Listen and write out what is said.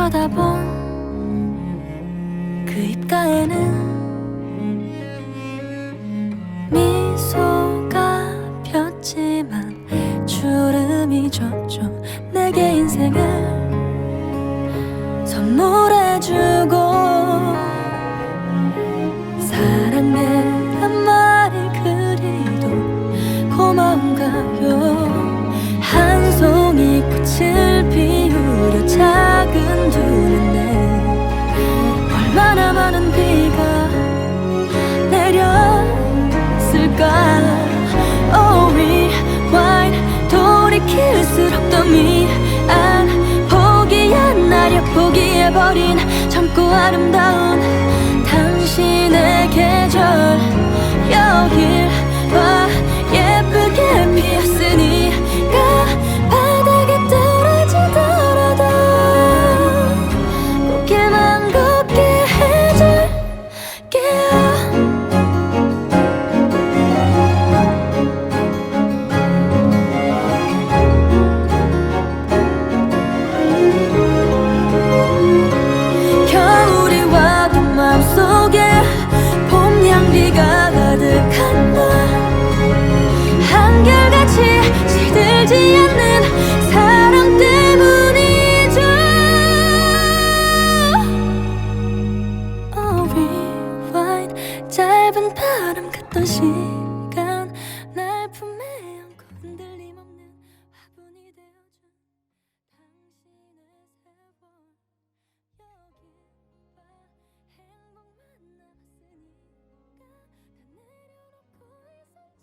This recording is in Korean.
쳐다본 그 입가에는 걸 Oh rewind 돌이킬수록 더 미안. 포기한 날여 포기해버린 젊고 아름다운 당신의 계절. 여길 짧은 바람 같던 시.